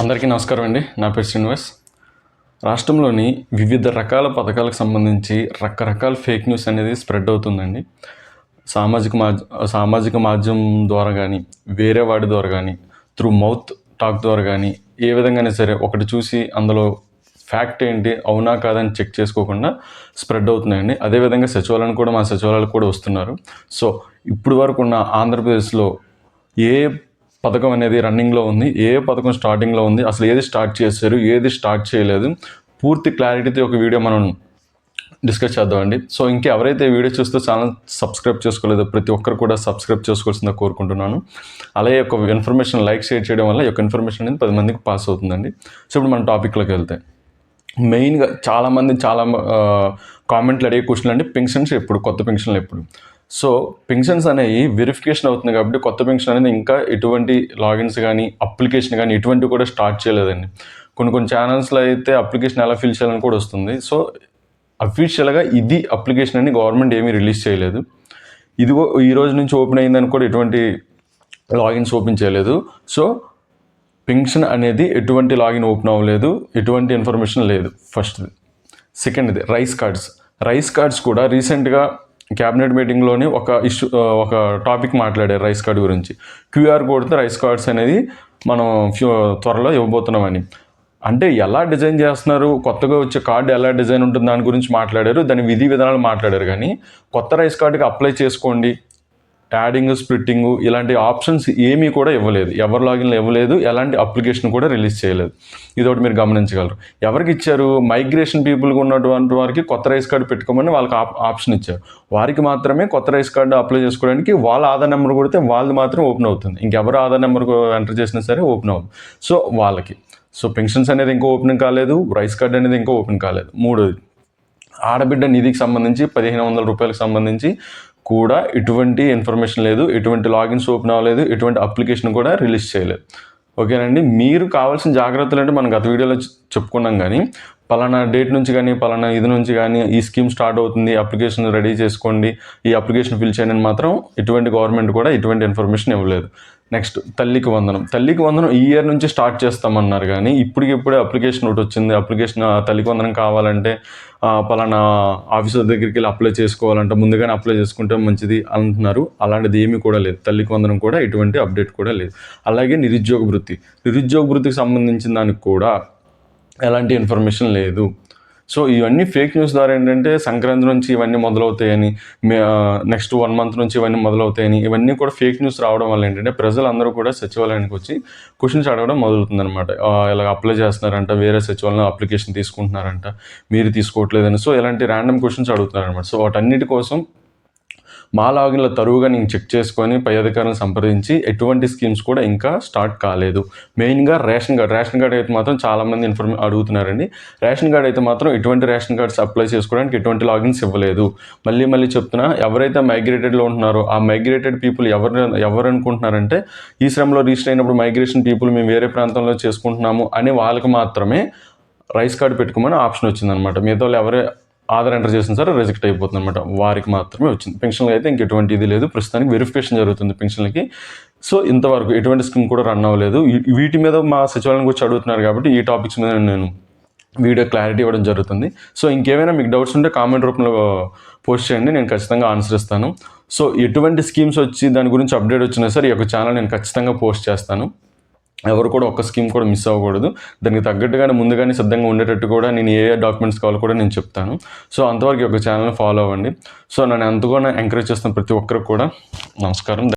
అందరికీ నమస్కారం అండి. నా పేరు శ్రీనివాస్. రాష్ట్రంలోని వివిధ రకాల పథకాలకు సంబంధించి రకరకాల ఫేక్ న్యూస్ అనేది స్ప్రెడ్ అవుతుందండి. సామాజిక మాధ్య సామాజిక మాధ్యమం ద్వారా కానీ వేరే వాడి ద్వారా కానీ త్రూ మౌత్ టాక్ ద్వారా కానీ ఏ విధంగానే సరే ఒకటి చూసి అందులో ఫ్యాక్ట్ ఏంటి అవునా కాదని చెక్ చేసుకోకుండా స్ప్రెడ్ అవుతున్నాయండి. అదేవిధంగా సచివాలయం కూడా మా సచివాలయాలు కూడా వస్తున్నారు. సో ఇప్పుడు వరకు ఉన్న ఆంధ్రప్రదేశ్లో ఏ పథకం అనేది రన్నింగ్లో ఉంది. ఏ పథకం స్టార్టింగ్లో ఉంది? అసలు ఏది స్టార్ట్ చేశారు? ఏది స్టార్ట్ చేయలేదు? పూర్తి క్లారిటీతో ఒక వీడియో మనం డిస్కస్ చేద్దామండి సో ఇంకా ఎవరైతే వీడియో చూస్తే ఛానల్ సబ్స్క్రైబ్ చేసుకోలేదో ప్రతి ఒక్కరు కూడా సబ్స్క్రైబ్ చేసుకోవాల్సిందో కోరుకుంటున్నాను. అలాగే ఒక ఇన్ఫర్మేషన్ లైక్ షేర్ చేయడం వల్ల యొక్క ఇన్ఫర్మేషన్ అనేది పది మందికి పాస్ అవుతుందండి. సో ఇప్పుడు మన టాపిక్లోకి వెళ్తే. మెయిన్గా చాలామంది చాలా కామెంట్లు అడిగే క్వశ్చన్లు అంటే పెన్షన్స్ ఎప్పుడు? కొత్త పెన్షన్లు ఎప్పుడు? సో పెన్షన్స్ అనేవి వెరిఫికేషన్ అవుతుంది కాబట్టి కొత్త పెన్షన్ అనేది ఇంకా ఎటువంటి లాగిన్స్ కానీ అప్లికేషన్ కానీ ఎటువంటి కూడా స్టార్ట్ చేయలేదండి. కొన్ని కొన్ని ఛానల్స్లో అయితే అప్లికేషన్ ఎలా ఫిల్ చేయాలని కూడా వస్తుంది. సో అఫీషియల్గా ఇది అప్లికేషన్ అని గవర్నమెంట్ ఏమీ రిలీజ్ చేయలేదు. ఇదిగో ఈ రోజు నుంచి ఓపెన్ అయిందని కూడా ఎటువంటి లాగిన్స్ ఓపెన్ చేయలేదు. సో పెన్షన్ అనేది ఎటువంటి లాగిన్ ఓపెన్ అవ్వలేదు. ఎటువంటి ఇన్ఫర్మేషన్ లేదు. ఫస్ట్ సెకండ్ది రైస్ కార్డ్స్ రైస్ కార్డ్స్ కూడా రీసెంట్గా క్యాబినెట్ మీటింగ్లోనే ఒక ఇష్యూ ఒక టాపిక్ మాట్లాడారు రైస్ కార్డ్ గురించి. క్యూఆర్ కోడ్తో రైస్ కార్డ్స్ అనేది మనం ఫ్యూ త్వరలో ఇవ్వబోతున్నామని. అంటే ఎలా డిజైన్ చేస్తున్నారు? కొత్తగా వచ్చే కార్డు ఎలా డిజైన్ ఉంటుంది? దాని గురించి మాట్లాడారు. దాని విధి విధానాలు మాట్లాడారు. కానీ కొత్త రైస్ కార్డుకి అప్లై చేసుకోండి. యాడింగ్ స్ప్లిట్టింగ్ ఇలాంటి ఆప్షన్స్ ఏమీ కూడా ఇవ్వలేదు. ఎవరి లాగిన్లు ఇవ్వలేదు. ఎలాంటి అప్లికేషన్ కూడా రిలీజ్ చేయలేదు. ఇది ఒకటి మీరు గమనించగలరు. ఎవరికి ఇచ్చారు? మైగ్రేషన్ పీపుల్గా ఉన్నటువంటి వారికి కొత్త రైస్ కార్డు పెట్టుకోమని వాళ్ళకి ఆప్ ఆప్షన్ ఇచ్చారు. వారికి మాత్రమే కొత్త రైస్ కార్డు అప్లై చేసుకోవడానికి వాళ్ళ ఆధార్ నెంబర్ కొడితే వాళ్ళది మాత్రం ఓపెన్ అవుతుంది. ఇంకెవరు ఆధార్ నెంబర్ ఎంటర్ చేసినా సరే ఓపెన్ అవుతుంది సో వాళ్ళకి. సో పెన్షన్స్ అనేది ఇంకా ఓపెన్ కాలేదు. రైస్ కార్డ్ అనేది ఇంకా ఓపెన్ కాలేదు. మూడోది. ఆడబిడ్డ నిధికి సంబంధించి పదిహేను వందల రూపాయలకు సంబంధించి కూడా ఎటువంటి ఇన్ఫర్మేషన్ లేదు ఎటువంటి లాగిన్స్ ఓపెన్ అవ్వలేదు ఎటువంటి అప్లికేషన్ కూడా రిలీజ్ చేయలేదు. ఓకేనండి? మీరు కావాల్సిన జాగ్రత్తలు అంటే మనం గత వీడియోలో చెప్పుకున్నాం కానీ పలానా డేట్ నుంచి కానీ పలానా ఇది నుంచి కానీ ఈ స్కీమ్ స్టార్ట్ అవుతుంది అప్లికేషన్ రెడీ చేసుకోండి ఈ అప్లికేషన్ ఫిల్ చేయండి మాత్రం ఎటువంటి గవర్నమెంట్ కూడా ఎటువంటి ఇన్ఫర్మేషన్ ఇవ్వలేదు. నెక్స్ట్ తల్లికి వందనం. తల్లికి వందనం ఈ ఇయర్ నుంచి స్టార్ట్ చేస్తామన్నారు కానీ ఇప్పటికిప్పుడే అప్లికేషన్ ఒకటి వచ్చింది. అప్లికేషన్ ఆ, తల్లికి వందనం కావాలంటే పలానా ఆఫీసర్ దగ్గరికి వెళ్ళి అప్లై చేసుకోవాలంటే ముందుగానే అప్లై చేసుకుంటే మంచిది అంటున్నారు. అలాంటిది ఏమీ కూడా లేదు. తల్లికి వందనం కూడా ఎటువంటి అప్డేట్ కూడా లేదు. అలాగే నిరుద్యోగ వృత్తి. నిరుద్యోగ వృత్తికి సంబంధించిన దానికి కూడా ఎలాంటి ఇన్ఫర్మేషన్ లేదు. సో ఇవన్నీ ఫేక్ న్యూస్ ద్వారా ఏంటంటే సంక్రాంతి నుంచి ఇవన్నీ మొదలవుతాయని నెక్స్ట్ వన్ మంత్ నుంచి ఇవన్నీ మొదలవుతాయని ఇవన్నీ కూడా ఫేక్ న్యూస్ రావడం వల్ల ఏంటంటే ప్రజలందరూ కూడా సచివాలయానికి వచ్చి క్వశ్చన్స్ అడగడం మొదలుతుందనమాట ఇలా అప్లై చేస్తున్నారంట వేరే సచివాలయం అప్లికేషన్ తీసుకుంటున్నారంట మీరు తీసుకోవట్లేదని. సో ఇలాంటి ర్యాండమ్ క్వశ్చన్స్ అడుగుతున్నారనమాట సో వాటన్నిటి కోసం మా లాగిన్ల తరువుగా నేను చెక్ చేసుకొని పై అధికారులను సంప్రదించి ఎటువంటి స్కీమ్స్ కూడా ఇంకా స్టార్ట్ కాలేదు. మెయిన్గా రేషన్ కార్డ్ రేషన్ కార్డ్ అయితే మాత్రం చాలామంది ఇన్ఫర్మే అడుగుతున్నారండి. రేషన్ కార్డ్ అయితే మాత్రం ఎటువంటి రేషన్ కార్డ్స్ అప్లై చేసుకోవడానికి ఎటువంటి లాగిన్స్ ఇవ్వలేదు. మళ్ళీ మళ్ళీ చెప్తున్నా ఎవరైతే మైగ్రేటెడ్లో ఉంటున్నారో ఆ మైగ్రేటెడ్ పీపుల్ ఎవరు ఎవరు అనుకుంటున్నారంటే ఈ శ్రమలో రిజిస్టర్ అయినప్పుడు మైగ్రేషన్ పీపుల్ మేము వేరే ప్రాంతంలో చేసుకుంటున్నాము అని వాళ్ళకి మాత్రమే రైస్ కార్డు పెట్టుకోమని ఆప్షన్ వచ్చిందనమాట మిగతా వాళ్ళు ఎవరే ఆధార్ ఎంటర్ చేసిన సరే రిజెక్ట్ అయిపోతుంది అనమాట వారికి మాత్రమే వచ్చింది. పెన్షన్లు అయితే ఇంక ఎటువంటి ఇది లేదు. ప్రస్తుతానికి వెరిఫికేషన్ జరుగుతుంది పెన్షన్లకి. సో ఇంతవరకు ఎటువంటి స్కీమ్ కూడా రన్ అవ్వలేదు. వీటి మీద మా సచివాలయం వచ్చి అడుగుతున్నారు కాబట్టి ఈ టాపిక్స్ మీద నేను వీడియో క్లారిటీ ఇవ్వడం జరుగుతుంది. సో ఇంకేమైనా మీకు డౌట్స్ ఉంటే కామెంట్ రూపంలో పోస్ట్ చేయండి. నేను ఖచ్చితంగా ఆన్సర్ ఇస్తాను. సో ఎటువంటి స్కీమ్స్ వచ్చి దాని గురించి అప్డేట్ వచ్చినా సరే ఈ యొక్క ఛానల్ నేను ఖచ్చితంగా పోస్ట్ చేస్తాను. ఎవరు కూడా ఒక్క స్కీమ్ కూడా మిస్ అవ్వకూడదు. దానికి తగ్గట్టుగానే ముందుగానే సిద్ధంగా ఉండేటట్టు కూడా నేను ఏ డాక్యుమెంట్స్ కావాలో కూడా నేను చెప్తాను. సో అంతవరకు ఈ యొక్క ఛానల్ ఫాలో అవ్వండి. సో నన్ను ఎంతగానో ఎంకరేజ్ చేస్తున్న ప్రతి ఒక్కరికి కూడా నమస్కారం.